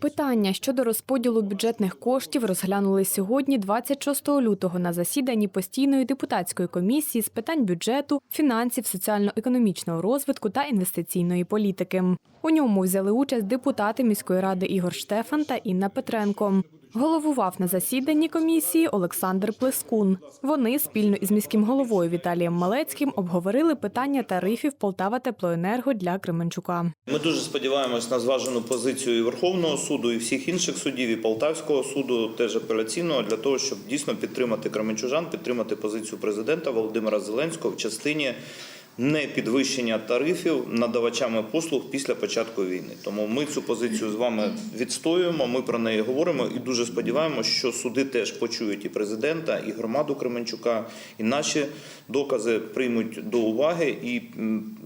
Питання щодо розподілу бюджетних коштів розглянули сьогодні, 26 лютого, на засіданні постійної депутатської комісії з питань бюджету, фінансів, соціально-економічного розвитку та інвестиційної політики. У ньому взяли участь депутати міської ради Ігор Штефан та Інна Петренко. Головував на засіданні комісії Олександр Плескун. Вони спільно із міським головою Віталієм Малецьким обговорили питання тарифів Полтава Теплоенерго для Кременчука. Ми дуже сподіваємось на зважену позицію і Верховного суду, і всіх інших судів, і Полтавського суду, теж апеляційного, для того, щоб дійсно підтримати кременчужан, підтримати позицію президента Володимира Зеленського в частині не підвищення тарифів надавачами послуг після початку війни. Тому ми цю позицію з вами відстоюємо. Ми про неї говоримо і дуже сподіваємося, що суди теж почують і президента, і громаду Кременчука, і наші докази приймуть до уваги і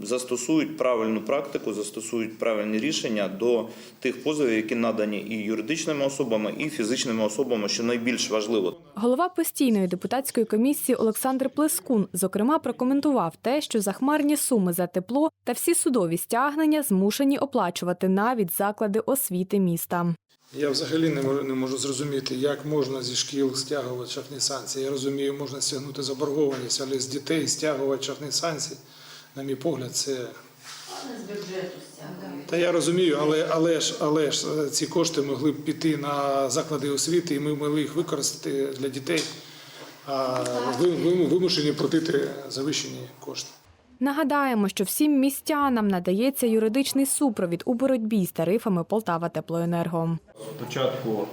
застосують правильну практику, застосують правильні рішення до тих позовів, які надані і юридичними особами, і фізичними особами, що найбільш важливо. Голова постійної депутатської комісії Олександр Плескун зокрема прокоментував те, що захмарні суми за тепло та всі судові стягнення змушені оплачувати навіть заклади освіти міста. Я взагалі не можу, не можу зрозуміти, як можна зі шкіл стягувати штрафні санкції. Я розумію, можна стягнути заборгованість, але з дітей стягувати штрафні санкції, на мій погляд, це. Та я розумію, але, але, ж, але ж е, ці кошти могли б піти на заклади освіти, і ми могли їх використати для дітей, а ви, ви вимушені платити завищені кошти. Нагадаємо, що всім містянам надається юридичний супровід у боротьбі з тарифами Полтава Теплоенерго. Спочатку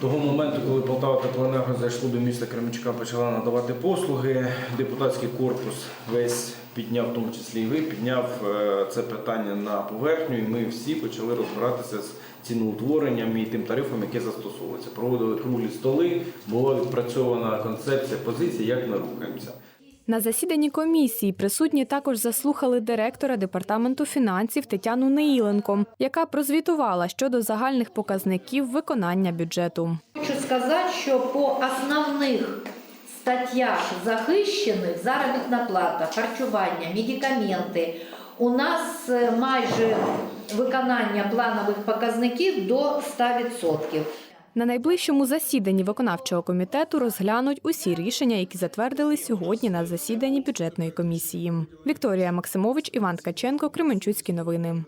того моменту, коли Полтава Теплоенерго зайшло до міста Кременчука, почала надавати послуги. Депутатський корпус весь підняв, в тому числі і ви, підняв е, це питання на поверхню, і ми всі почали розбиратися з ціноутворенням і тим тарифом, яке застосовується. Проводили круглі столи, була відпрацьована концепція позиції, як ми рухаємося. На засіданні комісії присутні також заслухали директора департаменту фінансів Тетяну Неїленко, яка прозвітувала щодо загальних показників виконання бюджету. Хочу сказати, що по основних статтях захищених заробітна плата, харчування, медикаменти у нас е, майже виконання планових показників до 100%. На найближчому засіданні виконавчого комітету розглянуть усі рішення, які затвердили сьогодні на засіданні бюджетної комісії. Вікторія Максимович, Іван Ткаченко, Кременчуцькі новини.